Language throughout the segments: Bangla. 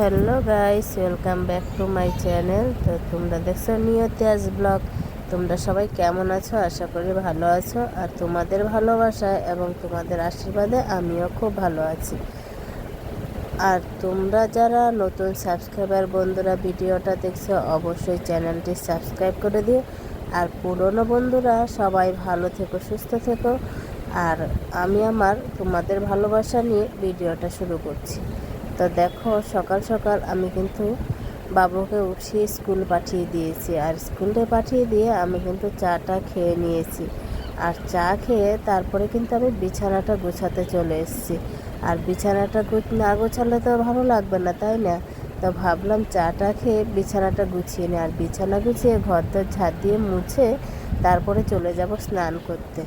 Hello guys, welcome back to my channel. তো তোমরা দেখছ নিয়তিয়াজ ব্লগ। তোমরা সবাই কেমন আছো? আশা করি ভালো আছো। আর তোমাদের ভালোবাসায় এবং তোমাদের আশীর্বাদে আমিও খুব ভালো আছি। আর তোমরা যারা নতুন সাবস্ক্রাইবার বন্ধুরা ভিডিওটা দেখছ, অবশ্যই চ্যানেলটি সাবস্ক্রাইব করে দিও। আর পুরনো বন্ধুরা, সবাই ভালো থেকো, সুস্থ থেকো। আর আমি আমার তোমাদের ভালোবাসা নিয়ে ভিডিওটা শুরু করছি। তো দেখো, সকাল সকাল আমি কিন্তু বাবুকে উঠিয়ে স্কুল পাঠিয়ে দিয়েছি। আর স্কুলে পাঠিয়ে দিয়ে আমি কিন্তু চাটা খেয়ে নিয়েছি। আর চা খেয়ে তারপরে কিন্তু আমি বিছানাটা গোছাতে চলে এসেছি। আর বিছানাটা না গোছালে তো ভালো লাগবে না, তাই না? তো ভাবলাম চাটা খেয়ে বিছানাটা গুছিয়ে নিই আর বিছানা গুছিয়ে ঘর দর ঝাড় দিয়ে মুছে তারপরে চলে যাব স্নান করতে।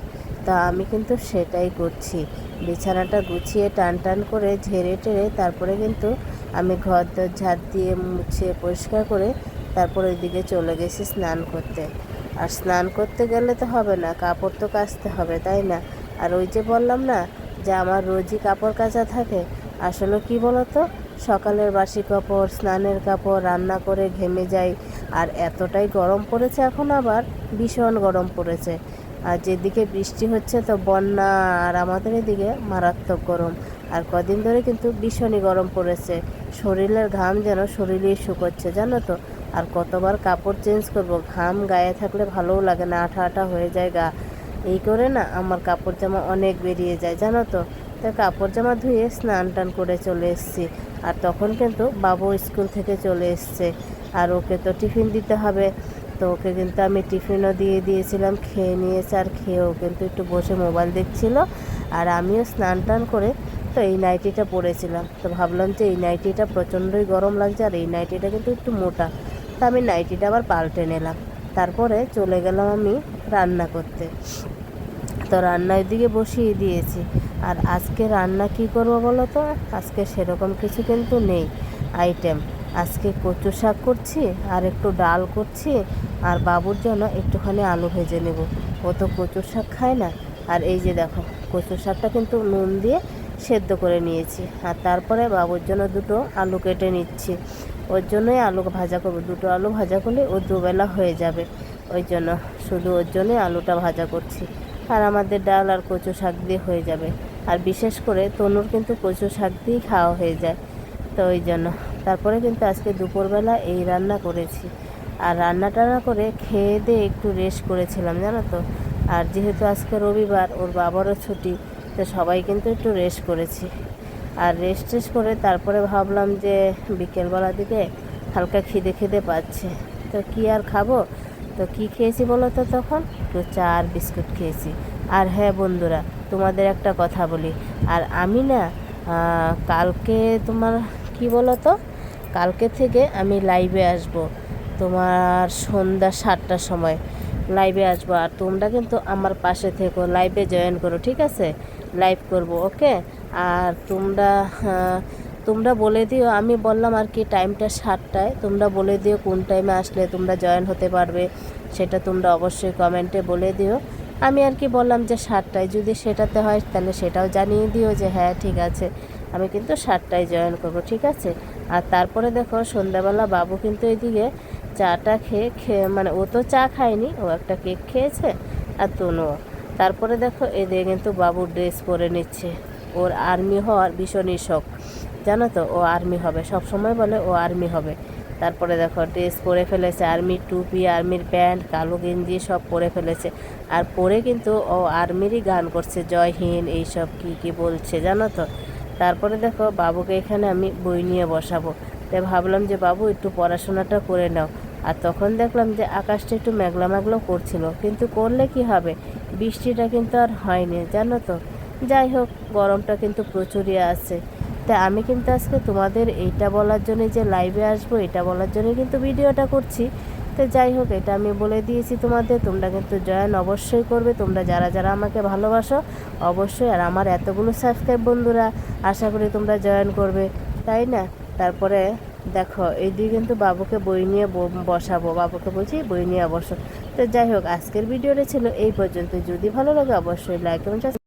তা আমি কিন্তু সেটাই করছি। বিছানাটা গুছিয়ে টান টান করে ঝেড়ে টেরে তারপরে কিন্তু আমি ঘর দর ঝাড় দিয়ে মুছে পরিষ্কার করে তারপর ওইদিকে চলে গেছি স্নান করতে। আর স্নান করতে গেলে তো হবে না, কাপড় তো কাচতে হবে, তাই না? আর ওই যে বললাম না যে আমার রোজই কাপড় কাচা থাকে, আসলে কি বলতো? সকালের বাসি কাপড়, স্নানের কাপড়, রান্না করে ঘেমে যাই। আর এতটাই গরম পড়েছে এখন আবার, ভীষণ গরম পড়েছে। আর যেদিকে বৃষ্টি হচ্ছে, তো বন্যা আর আমাদের এদিকে মারাত্মক গরম। আর কদিন ধরে কিন্তু ভীষণই গরম পড়েছে। শরীরের ঘাম যেন শরীরেই শুকোচ্ছে, জানো তো? আর কতবার কাপড় চেঞ্জ করব, ঘাম গায়ে থাকলে ভালোও লাগে না, আঠা আঠা হয়ে যায় গা। এই করে না আমার কাপড় জামা অনেক বেরিয়ে যায়, জানো তো? তো কাপড় জামা ধুয়ে স্নান টান করে চলে এসেছি। আর তখন কিন্তু বাবু স্কুল থেকে চলে এসছে। আর ওকে তো টিফিন দিতে হবে। তো ওকে কিন্তু আমি টিফিনও দিয়ে দিয়েছিলাম, খেয়ে নিয়েছে আর খেয়েও কিন্তু একটু বসে মোবাইল দেখছিল আর আমিও স্নান টান করে তো এই নাইটিটা পরেছিলাম। তো ভাবলাম যে এই নাইটিটা প্রচণ্ডই গরম লাগছে আর এই নাইটিটা কিন্তু একটু মোটা। তো আমি নাইটিটা আবার পাল্টে নিলাম। তারপরে চলে গেলাম আমি রান্না করতে। তো রান্নার দিকে বসিয়ে দিয়েছি। আর আজকে রান্না কি করব বলো তো? আজকে সেরকম কিছু কিন্তু নেই। আইটেম আজকে কচু শাক করছি আর একটু ডাল করছি আর বাবুর জন্য একটুখানি আলু ভেজে নেব। ও তো কচু শাক খায় না। আর এই যে দেখো, কচু শাকটা কিন্তু নুন দিয়ে সেদ্ধ করে নিয়েছি। আর তারপরে বাবুর জন্য দুটো আলু কেটে নিচ্ছি। ওর জন্যই আলু ভাজা করব। দুটো আলু ভাজা করলে ও দুবেলা হয়ে যাবে। ওই জন্য শুধু ওর জন্যই আলুটা ভাজা করছি। আর আমাদের ডাল আর কচু শাক দিয়ে হয়ে যাবে। আর বিশেষ করে তনুর কিন্তু কচু শাক দিয়েই খাওয়া হয়ে যায়। তো ওই জন্য তারপরে কিন্তু আজকে দুপুরবেলা এই রান্না করেছি। আর রান্না টান্না করে খেয়ে দিয়ে একটু রেস্ট করেছিলাম, জানো তো? আর যেহেতু আজকে রবিবার, ওর বাবারও ছুটি, তো সবাই কিন্তু একটু রেস্ট করেছি। আর রেস্ট টেস্ট করে তারপরে ভাবলাম যে বিকেলবেলা দিকে হালকা খিদে খিদে পাচ্ছে। তো কি আর খাব? তো কি খেয়েছি বলো তো তখন? একটু চা আর বিস্কুট খেয়েছি। আর হ্যাঁ বন্ধুরা, তোমাদের একটা কথা বলি। আর আমি না কালকে তোমার কি বলো তো? কালকে থেকে আমি লাইভে আসব। তোমার সন্ধ্যা সাতটার সময় লাইভে আসব। আর তোমরা কিন্তু আমার পাশে থেকো লাইভে জয়েন করো, ঠিক আছে? লাইভ করব ওকে আর তোমরা তোমরা বলে দিও, আমি বললাম আর কি টাইমটা সাতটায়। তোমরা বলে দিও কোন টাইমে আসলে তোমরা জয়েন হতে পারবে, সেটা তোমরা অবশ্যই কমেন্টে বলে দিও। আমি আর কি বললাম যে সাতটায়, যদি সেটাতে হয় তাহলে সেটাও জানিয়ে দিও যে হ্যাঁ ঠিক আছে। আমি কিন্তু সাতটায় জয়েন করব, ঠিক আছে? আর তারপরে দেখো, সন্ধ্যাবেলা বাবু কিন্তু এদিকে চাটা খেয়ে খেয়ে মানে ও তো চা খায়নি, ও একটা কেক খেয়েছে আর তনুও তারপরে দেখো, এদিকে কিন্তু বাবু ড্রেস পরে নিচ্ছে। ওর আর্মি হওয়ার ভীষণই শখ, জানো তো? ও আর্মি হবে সব সময় বলে ও আর্মি হবে। তারপরে দেখো, ড্রেস পরে ফেলেছে আর্মির টুপি, আর্মির প্যান্ট, কালো গেঞ্জি সব পরে ফেলেছে। আর পরে কিন্তু ও আর্মিরই গান করছে, জয় হিন্দ, এইসব কি কি বলছে, জানো তো? তারপরে দেখো, বাবুকে এখানে আমি বই নিয়ে বসাবো। তাই ভাবলাম যে, বাবু, একটু পড়াশোনাটা করে নাও। আর তখন দেখলাম যে, আকাশটা একটু মেঘলা মেঘলা করছিল। কিন্তু করলে কি হবে? বৃষ্টিটা কিন্তু আর হয়নি, জানো তো। যাই হোক, গরমটা কিন্তু প্রচুরই আছে। তা আমি কিন্তু আজকে তোমাদের এইটা বলার জন্য যে লাইভে আসব, এটা বলার জন্য কিন্তু ভিডিওটা করছি। তো যাই হোক, এটা আমি বলে দিয়েছি তোমাদের। তোমরা কিন্তু জয়েন অবশ্যই করবে। তোমরা যারা যারা আমাকে ভালোবাসো অবশ্যই, আর আমার এতগুলো সাবস্ক্রাইব বন্ধুরা, আশা করি তোমরা জয়েন করবে। তাই না? তারপরে দেখো এই এইদিকে কিন্তু বাবুকে বই নিয়ে বসাবো। বাবুকে বলছি, বই নিয়ে বসো। তো যাই হোক, আজকের ভিডিওটা ছিল এই পর্যন্ত। যদি ভালো লাগে অবশ্যই লাইক এবং